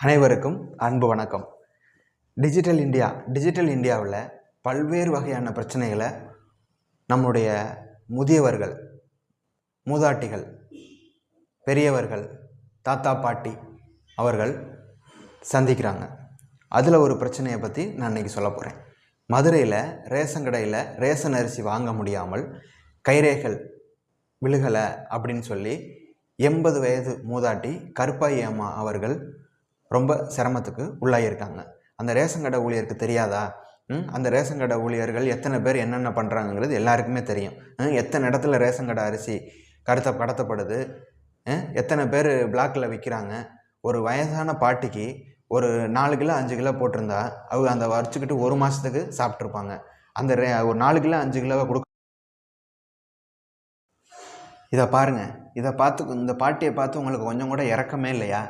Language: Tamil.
அனைவருக்கும் அன்பு வணக்கம். டிஜிட்டல் இந்தியா டிஜிட்டல் இந்தியாவில் பல்வேறு வகையான பிரச்சனைகளை நம்முடைய முதியவர்கள் மூதாட்டிகள் பெரியவர்கள் தாத்தா பாட்டி அவர்கள் சந்திக்கிறாங்க. அதில் ஒரு பிரச்சனையை பற்றி நான் இன்றைக்கி சொல்ல போகிறேன் மதுரையில் ரேஷன் கடையில் ரேஷன் அரிசி வாங்க முடியாமல் கைரேகல் விழுகலை அப்படின்னு சொல்லி எண்பது வயது மூதாட்டி கருப்பாயி அம்மா அவர்கள் ரொம்ப சிரமத்துக்கு உள்ளாகியிருக்காங்க அந்த ரேஷன் கடை ஊழியருக்கு தெரியாதா? ம், அந்த ரேஷன் கடை ஊழியர்கள் எத்தனை பேர் என்னென்ன பண்ணுறாங்கங்கிறது எல்லாருக்குமே தெரியும். ம், எத்தனை இடத்துல ரேஷன் கடை அரிசி கடத்த கடத்தப்படுது? எத்தனை பேர் பிளாக்கில் விற்கிறாங்க ஒரு வயசான பாட்டிக்கு ஒரு நாலு கிலோ அஞ்சு கிலோ போட்டிருந்தா அவங்க அந்த வரைச்சிக்கிட்டு ஒரு மாதத்துக்கு சாப்பிட்ருப்பாங்க அந்த ரே ஒரு நாலு கிலோ அஞ்சு கிலோவை கொடுக்க இதை பாருங்கள் இதை பார்த்து இந்த பாட்டியை பார்த்து உங்களுக்கு கொஞ்சம் கூட இறக்கமே இல்லையா?